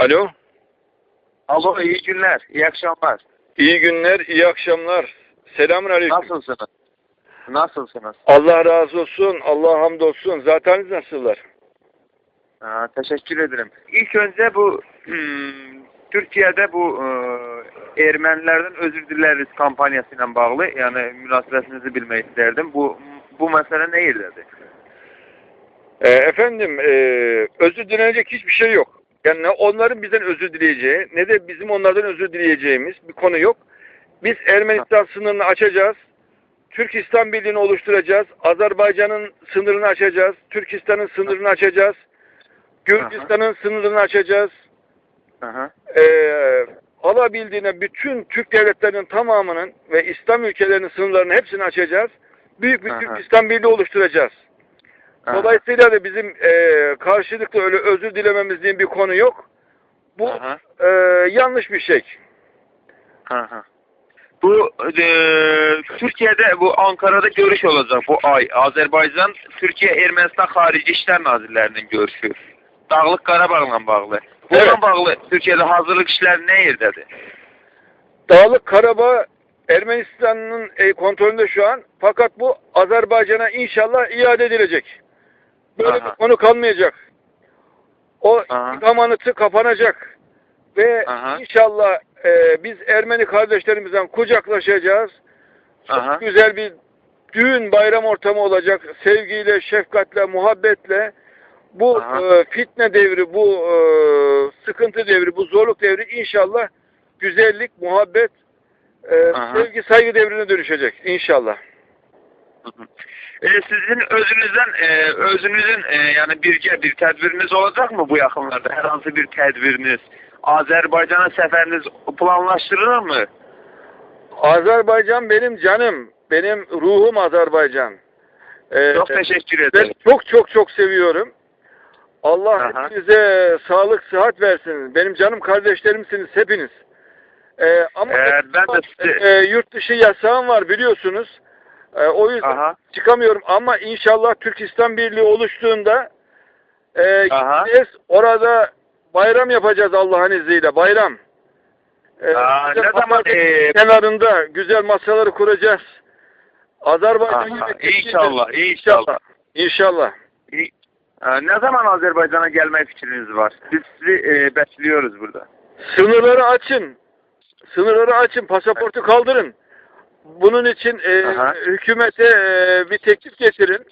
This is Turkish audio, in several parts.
Alo. Alo iyi günler, iyi akşamlar. İyi günler, iyi akşamlar. Selamun aleyküm. Nasılsınız? Nasılsınız? Allah razı olsun, Allah hamdolsun. Zaten nasıllar? Aa, teşekkür ederim. İlk önce bu hmm, Türkiye'de bu e, Ermenilerden özür dileriz kampanyasıyla bağlı yani münasebetinizi bilmek isterdim. Bu bu mesele ne yerdedir? Ee, efendim, e, özür dilenecek hiçbir şey yok. Yani ne onların bizden özür dileyeceği, ne de bizim onlardan özür dileyeceğimiz bir konu yok. Biz Ermenistan sınırını açacağız. Türkistan Birliği'ni oluşturacağız. Azerbaycan'ın sınırını açacağız. Türkistan'ın sınırını açacağız. Gürcistan'ın sınırını açacağız. Aha. Ee, alabildiğine bütün Türk devletlerinin tamamının ve İslam ülkelerinin sınırlarını hepsini açacağız. Büyük bir Aha. Türkistan Birliği oluşturacağız. Dolayısıyla da bizim e, karşılıklı öyle özür dilememiz diye bir konu yok. Bu Aha. e, yanlış bir şey. Aha. Bu e, Türkiye'de bu Ankara'da görüş olacak bu ay. Azerbaycan Türkiye Ermənistan Xarici İşlər Nazirlərinin görüşü. Dağlıq Qarabağla bağlı. Bununla Evet. bağlı Türkiye'de hazırlık işləri nə yerdədir? Dağlık Karabağ Ermenistan'ın e, kontrolünde şu an. Fakat bu Azerbaycan'a inşallah iade edilecek. Böyle Aha. bir konu kalmayacak. O Aha. zamanıtı kapanacak. Ve Aha. inşallah e, biz Ermeni kardeşlerimizden kucaklaşacağız. Çok Aha. güzel bir düğün bayram ortamı olacak. Sevgiyle, şefkatle, muhabbetle. Bu Aha. e, fitne devri, bu e, sıkıntı devri, bu zorluk devri inşallah güzellik, muhabbet, e, Aha. sevgi, saygı devrine dönüşecek inşallah. E, sizin özünüzden e, özünüzün e, yani birgə bir tədbiriniz olacaq mı bu yaxınlarda? Hər hansı bir tədbiriniz? Azərbaycana səfəriniz planlaşdırılır mı? Azerbaycan benim canım, benim ruhum Azerbaycan. E, Çok teşekkür Ben ederim. çok çok çok seviyorum. Allah Aha. hepinize sağlık, sıhhat versin. Benim canım kardeşlerimsiniz hepiniz. Ee, ama Ee, ben de e, yurt dışı yasağım var biliyorsunuz. Ee, o yüzden Aha. çıkamıyorum ama inşallah Türkistan Birliği oluştuğunda e, Aha. gideceğiz. orada bayram yapacağız Allah'ın izniyle. Bayram. Ee, Aa, ne zaman, e, kenarında güzel masaları kuracağız. Azerbaycan Aha, inşallah, inşallah. İnşallah. Ee, ne zaman Azerbaycan'a gelme fikriniz var? Biz sizi e, bekliyoruz burada. Sınırları açın. Sınırları açın. Pasaportu kaldırın. Bunun için e, Aha. hükümete e, bir teklif getirin.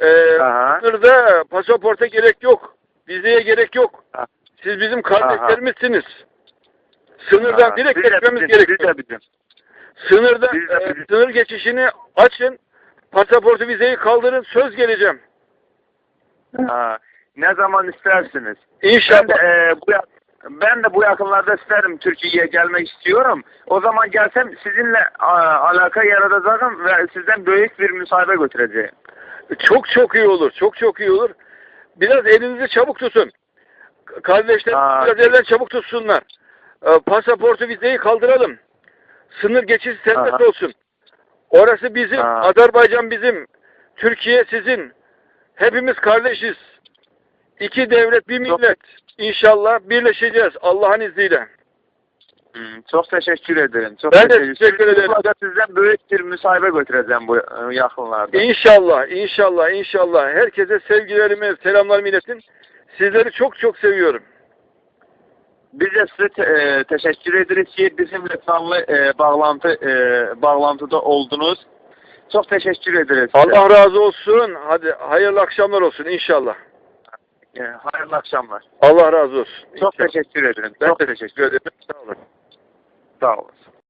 E, Aha. sınırda pasaporta gerek yok. Vizeye gerek yok. Aha. Siz bizim kardeşlerimizsiniz. Sınırdan Aa, direkt biz geçmemiz gerekiyor. Biz de bizim. Sınırda biz de e, sınır geçişini açın. Pasaportu vizeyi kaldırın. Söz geleceğim. Ha, ne zaman istersiniz? İnşallah. Ben de, e, bu ben de bu yakınlarda isterim Türkiye'ye gelmek istiyorum. O zaman gelsem sizinle alaka yaratacağım ve sizden büyük bir müsaade götüreceğim. Çok çok iyi olur. Çok çok iyi olur. Biraz elinizi çabuk tutun. Kardeşler Aa, biraz elden çabuk tutsunlar. Ee, pasaportu vizeyi kaldıralım. Sınır geçişi serbest Aha. olsun. Orası bizim. Aa. Azerbaycan bizim. Türkiye sizin. Hepimiz kardeşiz. İki devlet bir millet. İnşallah birleşeceğiz Allah'ın izniyle. Çok teşekkür ederim. Çok Ben de teşekkür ederim. Mutlaka sizden büyük bir müsaade götüreceğim bu e, yakınlarda. İnşallah, inşallah, inşallah. Herkese sevgilerimi, selamlarımı iletin. Sizleri çok çok seviyorum. Biz de size te- e, teşekkür ederiz ki bizimle canlı e, bağlantı e, bağlantıda oldunuz. Çok teşekkür ederiz. size. Allah razı olsun. Hadi hayırlı akşamlar olsun inşallah. E, hayırlı akşamlar. Allah razı olsun. Çok İnşallah. teşekkür ederim. Ben Çok teşekkür ederim. Sağ olun. Sağ olasın.